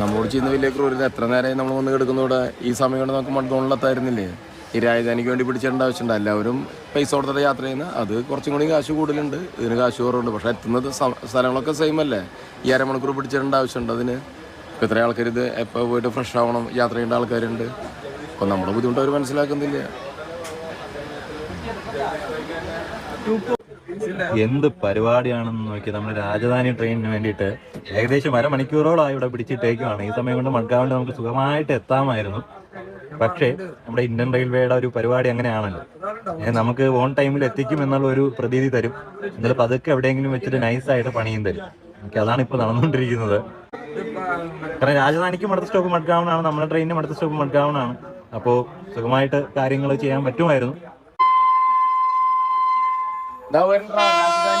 നമ്മളോട് ചെയ്യുന്ന വലിയ ക്രൂരത എത്ര നേരമായി നമ്മൾ വന്ന് കിടക്കുന്നൂടെ ഈ സമയം കൊണ്ട് നമുക്ക് മൺതോണിലെത്തായിരുന്നില്ലേ ഈ രാജധാനിക്ക് വേണ്ടി പിടിച്ചേണ്ട ആവശ്യമുണ്ട്. എല്ലാവരും പൈസ കൊടുത്തിട്ട് യാത്ര ചെയ്യുന്ന അത് കുറച്ചും കൂടി കാശ് കൂടുതലുണ്ട്. ഇതിന് കാശ് കുറവുണ്ട്. പക്ഷേ എത്തുന്നത് സ്ഥലങ്ങളൊക്കെ സെയിം അല്ലേ? ഈ അരമണിക്കൂർ പിടിച്ചേണ്ട ആവശ്യമുണ്ട് അതിന്. ഇപ്പം ഇത്ര ആൾക്കാർ ഇത് എപ്പോൾ പോയിട്ട് ഫ്രഷ് ആവണം യാത്ര ചെയ്യേണ്ട ആൾക്കാരുണ്ട്. അപ്പം നമ്മുടെ ബുദ്ധിമുട്ട് അവർ മനസ്സിലാക്കുന്നില്ല. എന്ത് പരിപാടിയാണെന്ന് നോക്കി നമ്മൾ രാജധാനി ട്രെയിനിന് വേണ്ടിയിട്ട് ഏകദേശം അരമണിക്കൂറോളായി ഇവിടെ പിടിച്ചിട്ടേക്കുവാണ്. ഈ സമയം കൊണ്ട് മൺകാവിൽ നമുക്ക് സുഖമായിട്ട് എത്താമായിരുന്നു. പക്ഷേ നമ്മുടെ ഇന്ത്യൻ റെയിൽവേയുടെ ഒരു പരിപാടി അങ്ങനെയാണല്ലോ. നമുക്ക് ഓൺ ടൈമിൽ എത്തിക്കും എന്നുള്ള ഒരു പ്രതീതി തരും. എന്നിട്ട് പതുക്കെ എവിടെയെങ്കിലും വെച്ചിട്ട് നൈസായിട്ട് പണിയും തരും. എനിക്ക് അതാണ് ഇപ്പോൾ നടന്നുകൊണ്ടിരിക്കുന്നത്. കാരണം രാജധാനിക്കും അടുത്ത സ്റ്റോപ്പ് മഡ്ഗാവണാണ് നമ്മുടെ ട്രെയിനിനും അടുത്ത സ്റ്റോപ്പ് മഡ്ഗാവണാണ് അപ്പോൾ സുഖമായിട്ട് കാര്യങ്ങൾ ചെയ്യാൻ പറ്റുമായിരുന്നു. Dawen ra